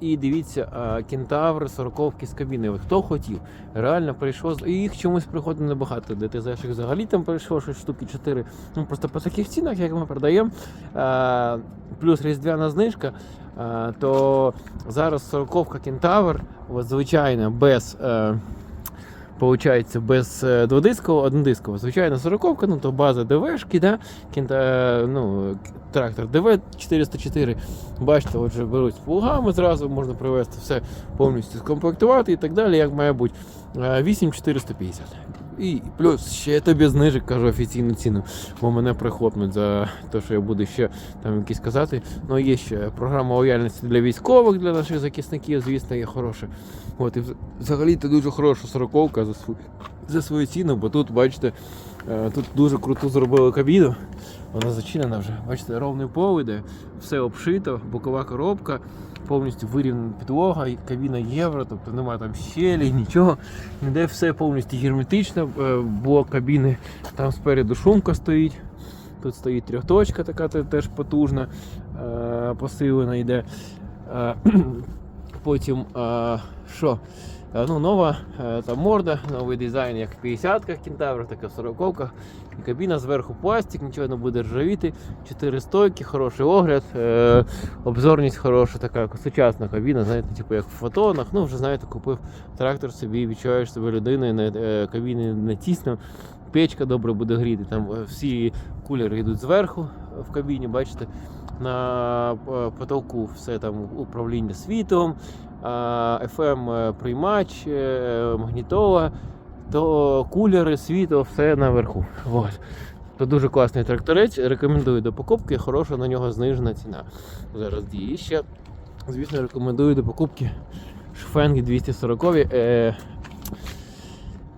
І дивіться, кентавр, сороковки з кабіни. Хто хотів? Реально прийшов. з- І їх чомусь приходить небагато. ДТЗ їх взагалі там прийшло щось штуки 4. Ну просто по таких цінах, як ми продаємо, плюс різдвяна знижка, то зараз сороковка кентавр, звичайно, без. Е, Получається, без е, дводискового, однодискового. Звичайно, сороковка, ну то база ДВшки, да? Кінта, е, ну, трактор ДВ 404. Бачите, отже, беруть з плугами зразу, можна привезти все повністю скомплектувати і так далі, як має бути. Е, 8450. І плюс ще я тобі знижик, кажу офіційну ціну, бо мене прихлопнуть за те, що я буду ще там якісь казати. Ну, є ще програма лояльності для військових, для наших захисників, звісно, є хороша. От, і взагалі це дуже хороша сороковка за свою, за свою ціну, бо тут, бачите, е, тут дуже круту зробили кабіну. Вона зачинена вже. Бачите, ровний пол іде, все обшито, бокова коробка, повністю вирівнена підлога, кабіна євро, тобто немає там щелі, нічого. Ніде все повністю герметично, е, блок кабіни, там спереду шумка стоїть. Тут стоїть трьохточка, така теж потужна, е, посилена йде. Потім е, що? Е, Ну, нова е, там морда, новий дизайн, як в 50-ках кентавр, так і в 40-ках. Кабіна зверху пластик, нічого не буде ржавіти. Чотири стойки, хороший огляд, е, обзорність хороша, така сучасна кабіна, знаєте, типу як в фотонах. Ну, вже знаєте, купив трактор собі, відчуваєш себе людиною, не, е, кабіни не тісно. Печка добре буде гріти. Там всі кулери йдуть зверху в кабіні, бачите, на е, потолку все там управління світлом, FM е, приймач, е, магнітола, то кулери, світло, все наверху. Вот. То дуже класний тракторець, рекомендую до покупки, хороша на нього знижена ціна. Зараз діє ще. Звісно, рекомендую до покупки шфенги 240. Е,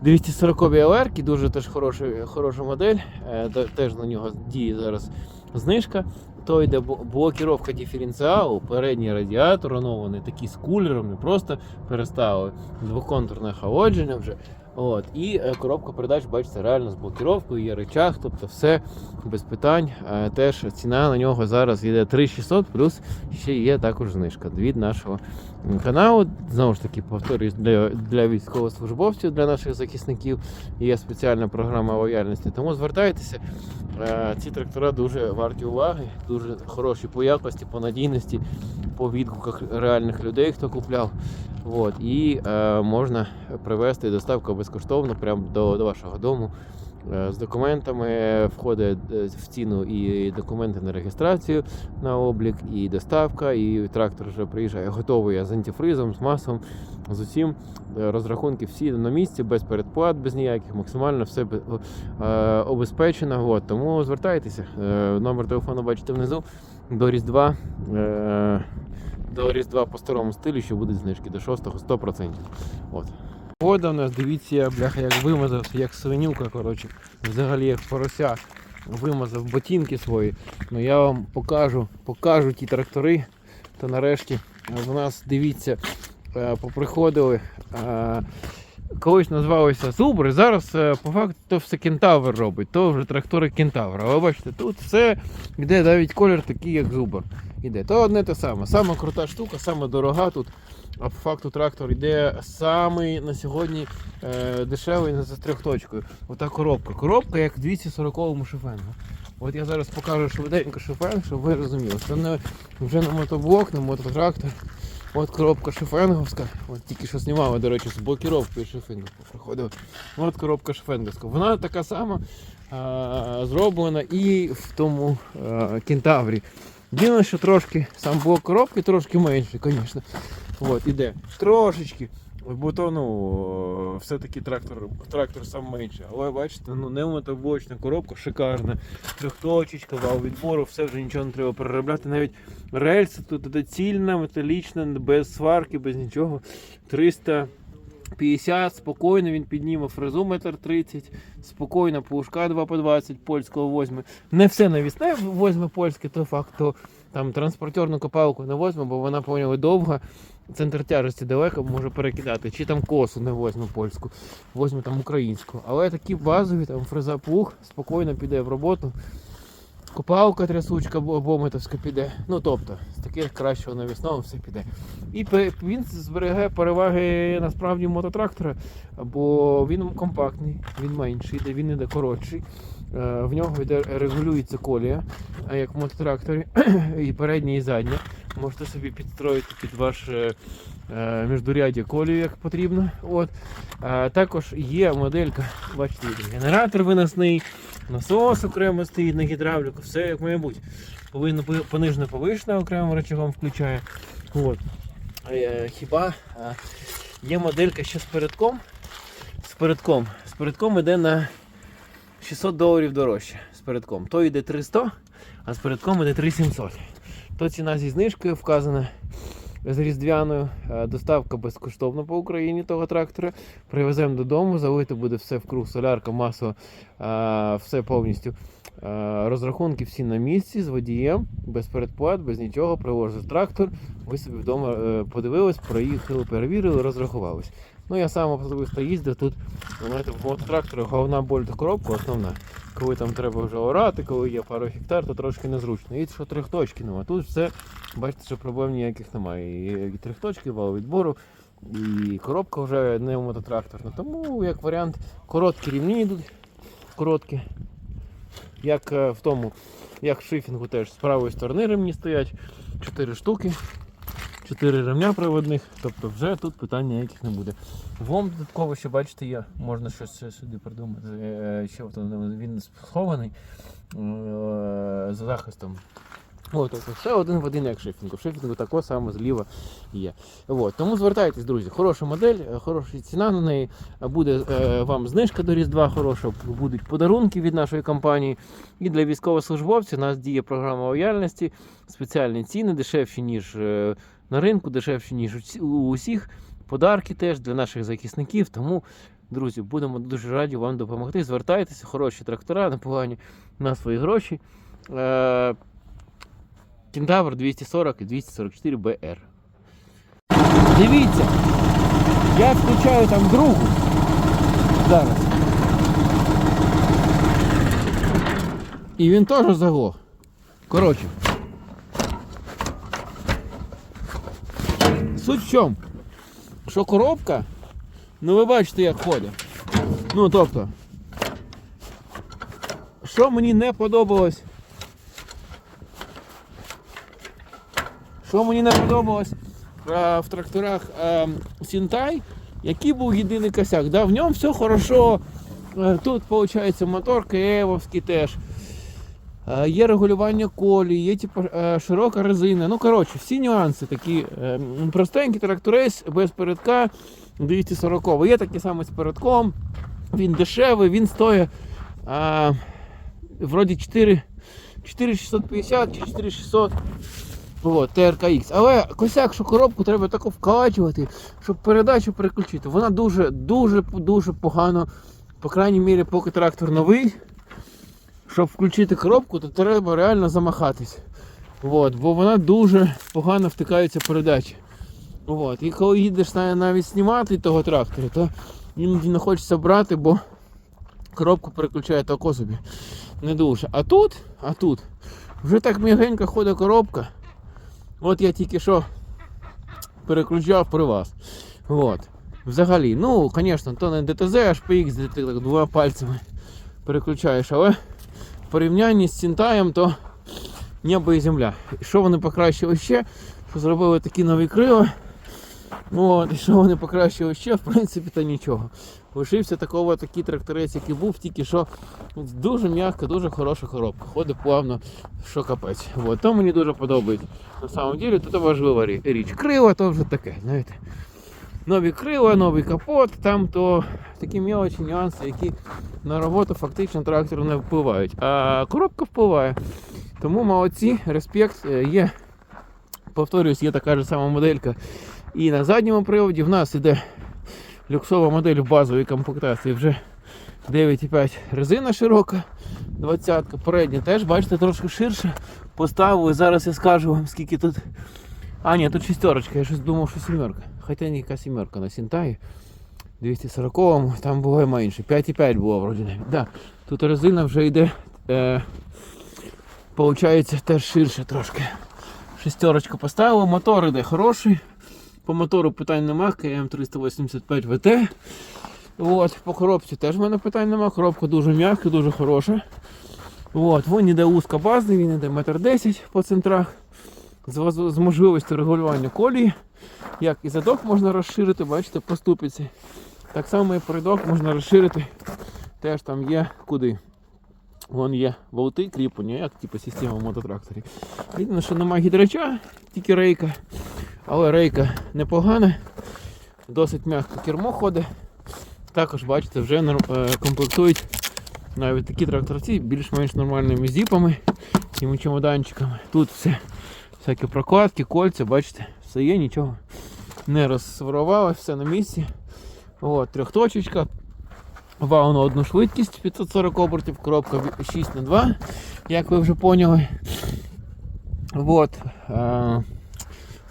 240 ЛР, дуже теж хороша, хороша модель. Теж на нього діє зараз знижка. То йде блокіровка диференціалу, передній радіатор оновлений, такий з кулером, не просто переставили. Двоконтурне охолодження вже. От. І е, коробка передач, бачите, реально з блокіровкою, є речах, тобто все без питань. Е, Теж ціна на нього зараз йде 3600, плюс ще є також знижка від нашого каналу. Знову ж таки, повторюсь, для, для військовослужбовців, для наших захисників є спеціальна програма лояльності. Тому звертайтеся. Е, Ці трактора дуже варті уваги, дуже хороші по якості, по надійності, по відгуках реальних людей, хто купляв. От, і е, можна привезти доставка безкоштовно прямо до, до вашого дому. Е, З документами входить е, в ціну і документи на реєстрацію на облік, і доставка, і трактор вже приїжджає готовий з антифризом, з маслом, з усім. Е, Розрахунки всі на місці, без передплат, без ніяких, максимально все обезпечено. От, тому звертайтеся. Номер телефону бачите внизу. До Різдва. До Різдва по старому стилю, що будуть знижки до 6-го 100%. От. Погода у нас, дивіться, бляха, як вимазався, як свинюка, коротше, взагалі як порося вимазав ботинки свої. Ну я вам покажу, покажу ті трактори. То нарешті е, в нас, дивіться, е, поприходили. е, Колись називалися Зубри, зараз по факту то все кентавр робить, то вже трактори кентавр. Але бачите, тут все йде навіть колір такий, як зубр. Іде. То одне те саме. Сама крута штука, саме дорога тут. А по факту трактор йде самий на сьогодні е, дешевий за трьохточкою. Ота коробка. Коробка як в 240-му шифенгу. От я зараз покажу швиденько шифенг, щоб ви розуміли. Це не вже не мотоблок, не мототрактор. От коробка шифенговська. От тільки що знімали, до речі, з блокіровкою шифенгу проходив. От коробка шифенговська. Вона така сама а, зроблена і в тому а, кентаврі. Єдине, що трошки сам блок коробки трошки менший, звісно. От, іде. Трошечки. Бо то ну, все-таки трактор, трактор сам менший. Але бачите, ну не коробка, шикарна. Трьохточечка, вал відбору, все вже нічого не треба переробляти. Навіть рельса тут іде цільна, металічна, без сварки, без нічого. 350, спокійно він підніме фрезу метр 30, спокійно пушка 2 по 20 польського возьме. Не все навісне возьме польське, то факт, там транспортерну копалку не возьме, бо вона поняли довга. Центр тяжесті далеко може перекидати, чи там косу не возьме польську, возьме там українську. Але такі базові, там фреза плуг, спокійно піде в роботу. Копалка трясучка бо- бометовська піде. Ну тобто, з таких кращого навісного все піде. І він збереге переваги насправді мототрактора, бо він компактний, він менший, він іде коротший. Е, В нього йде регулюється колія, як в мототракторі, і передня, і задня. Можете собі підстроїти під ваше е, міждуряддя колію, як потрібно. От. А, також є моделька, бачите, генератор виносний, насос окремо стоїть на гідравліку, все як має бути. Повинно понижена повишена окремим рычагом включає. От. Е, Хіба е, є моделька ще з передком. З передком. З передком йде на 600 доларів дорожче. З передком. То йде 300, а з передком йде 3700. То ціна зі знижкою вказана з різдвяною. Е, Доставка безкоштовна по Україні того трактора. Привеземо додому, залити буде все в круг, солярка, масло, е, все повністю. Е, Розрахунки всі на місці з водієм, без передплат, без нічого. Привозив трактор. Ви собі вдома подивились, проїхали, перевірили, розрахувались. Ну я сам особисто їздив тут. Знаєте, в мототракторі головна боль та коробка основна. Коли там треба вже орати, коли є пару гектар, то трошки незручно. І що трьохточки нема. Тут все, бачите, що проблем ніяких немає. І, і трьохточки, вал відбору, і коробка вже не мототракторна. Тому як варіант, короткі рівні йдуть. Короткі. Як е, в тому, як в шифінгу теж з правої сторони ремні стоять. 4 штуки. 4 ремня проводних, тобто вже тут питань ніяких не буде. Влом додатково ще бачите, є, можна щось сюди придумати. Ще він він схований е, за захистом. От, тобто все один в один, як шифінгу. В шифінгу тако саме зліва є. От, тому звертайтесь, друзі, хороша модель, е, хороша ціна на неї. Буде е, вам знижка до Різдва хороша, будуть подарунки від нашої компанії. І для військовослужбовців у нас діє програма лояльності, спеціальні ціни, дешевші, ніж е, на ринку, дешевші, ніж у усіх. Подарки теж для наших захисників. Тому, друзі, будемо дуже раді вам допомогти. Звертайтеся, хороші трактора, непогані на свої гроші. Е, Кентавр 240 і 244 БР. Дивіться, я включаю там другу. Зараз. І він теж заглох. Коротше. Суть в чому? Що коробка, ну ви бачите, як ходить. Ну тобто, що мені не подобалось. Що мені не подобалось е, в тракторах е, Сінтай, який був єдиний косяк. Да, в ньому все хорошо. Е, Тут, виходить, мотор Києвовський теж. Е, Є регулювання колії, є типу, е, широка резина. Ну, коротше, всі нюанси такі. е, м, Простенький тракторець без передка 240. Є такий самий з передком. Він дешевий, він стоїть вроді 4, 4650 чи 4600. От, TRKX. Але косяк, що коробку треба тако вкачувати, щоб передачу переключити. Вона дуже, дуже, дуже погано, по крайній мірі, поки трактор новий. Щоб включити коробку, то треба реально замахатись. От, бо вона дуже погано втикаються передачі. От. І коли їдеш навіть знімати того трактора, то іноді не хочеться брати, бо коробку переключає тако собі. Не дуже. А тут, а тут вже так м'ягенько ходить коробка. От я тільки що переключав при вас. От. Взагалі, ну, звісно, то не ДТЗ, HPX, де ти так двома пальцями переключаєш, але в порівнянні з Сінтаєм, то небо і земля. І що вони покращили ще? Що зробили такі нові крила. От, і що вони покращили ще, в принципі, то нічого. Лишився такого такий тракторець, який був, тільки що дуже м'яка, дуже хороша коробка. Ходить плавно, що капець. От, то мені дуже подобається. На самом деле, то важлива річ. Крила то вже таке, знаєте. Нові крила, новий капот, там то такі мелочі, нюанси, які на роботу фактично трактору не впливають. А коробка впливає. Тому молодці, респект е, є. Повторюсь, є така ж сама моделька. І на задньому приводі в нас іде люксова модель в базовій комплектації вже 9,5 резина широка, 20-ка, передня теж, бачите, трошки ширше. Поставили, зараз я скажу вам, скільки тут. А, ні, тут шістерочка, я щось думав, що сімерка. Хоча ніяка сімерка на Сінтаї. 240-му, там було менше. 5,5 було вроді навіть. Да. Тут резина вже йде е, Получається теж ширше трошки. Шестерочку поставили, мотор іде хороший. По мотору питань нема, КМ 385 ВТ. От, по коробці теж в мене питань нема. Коробка дуже м'яка, дуже хороша. От, він іде узкобазний, він іде метр 10 по центрах. З, з можливістю регулювання колії. Як і задок можна розширити, бачите, по ступиці. Так само і передок можна розширити. Теж там є куди. Вон є болти кріплення, як типу система в мототракторі. Єдине, що немає гідрача, тільки рейка. Але рейка непогана. Досить м'яко кермо ходить. Також, бачите, вже е, комплектують навіть такі тракторці більш-менш нормальними зіпами, цими чемоданчиками. Тут все, всякі прокладки, кольця, бачите, все є, нічого не розсворувалося, все на місці. От, трьохточечка. Вау на одну швидкість 540 обертів, коробка 6 на 2 як ви вже поняли. От, е,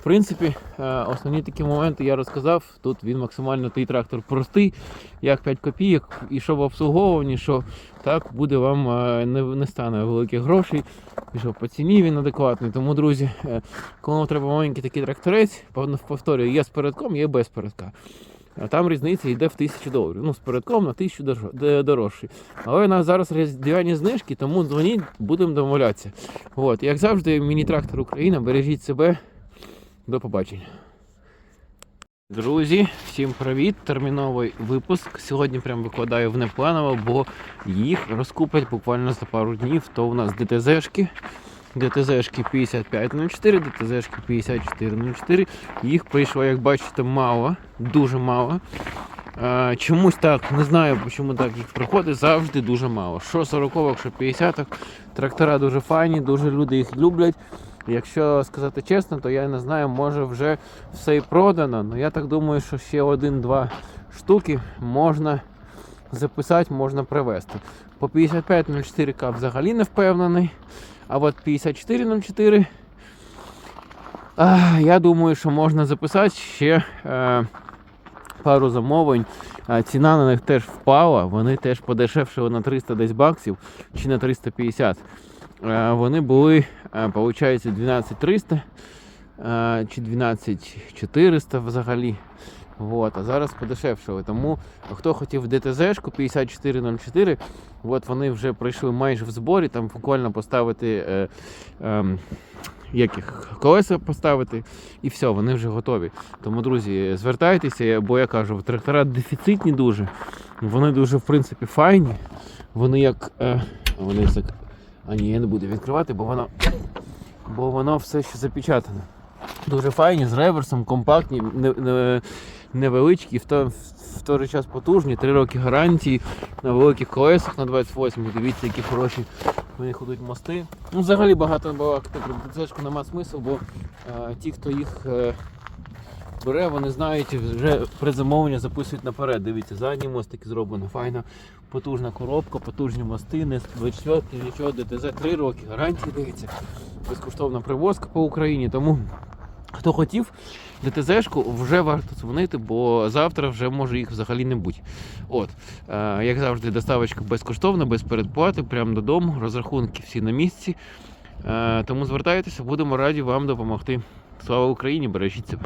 принципі, е, основні такі моменти я розказав. Тут він максимально той трактор простий, як 5 копійок, і що в обслуговуванні, що так буде вам е, не, не стане великих грошей, і що по ціні він адекватний. Тому, друзі, е, кому треба маленький такий тракторець, повторюю, є з передком, є без передка. А Там різниця йде в тисячу доларів. Ну, з передком на тисячу дорож- дорожчий. Але у нас зараз різдвяні знижки, тому дзвоніть, будемо домовлятися. От, як завжди, міні-трактор Україна, бережіть себе. До побачення. Друзі, всім привіт! Терміновий випуск. Сьогодні прям викладаю внепланово, бо їх розкуплять буквально за пару днів. То у нас ДТЗшки. ДТЗшки 5504, ДТЗшки 5404. Їх прийшло, як бачите, мало, дуже мало. Е, чомусь так, не знаю, чому так їх приходить, завжди дуже мало. Що 40 що 50 Трактора дуже файні, дуже люди їх люблять. Якщо сказати чесно, то я не знаю, може вже все і продано. але я так думаю, що ще один-два штуки можна записати, можна привезти. По 5504К взагалі не впевнений. А от 5404 я думаю, що можна записати ще е, пару замовлень. Ціна на них теж впала, вони теж подешевшили на 300 десь баксів чи на 350. Е, вони були, е, виходить, 12300 е, чи 12400 взагалі. Вот, а зараз подешевшили. Тому хто хотів ДТЗ-шку 5404, от вони вже прийшли майже в зборі, там буквально поставити е, е, як їх, колеса поставити, і все, вони вже готові. Тому, друзі, звертайтеся, бо я кажу, трактора дефіцитні дуже. Вони дуже, в принципі, файні. Вони як. Е, вони так. А ні, я не буду відкривати, бо воно, бо воно все ще запечатане. Дуже файні, з реверсом, компактні, не, не, невеличкі, в, то, в той же час потужні, 3 роки гарантії на великих колесах на 28 Дивіться, які хороші в них ходуть мости. Ну, взагалі багато балакати про ДЦшку нема смислу, бо е, ті, хто їх е, бере, вони знають, вже предзамовлення записують наперед. Дивіться, задній мост такий зроблено, файна, потужна коробка, потужні мости, не 24 нічого, ДТЗ 3 роки, гарантії дивіться. Безкоштовна привозка по Україні. Тому хто хотів ДТЗшку, вже варто дзвонити, бо завтра вже може їх взагалі не бути. От, е, як завжди, доставочка безкоштовна, без передплати, прямо додому, розрахунки всі на місці. Е, тому звертайтеся, будемо раді вам допомогти. Слава Україні, бережіть себе.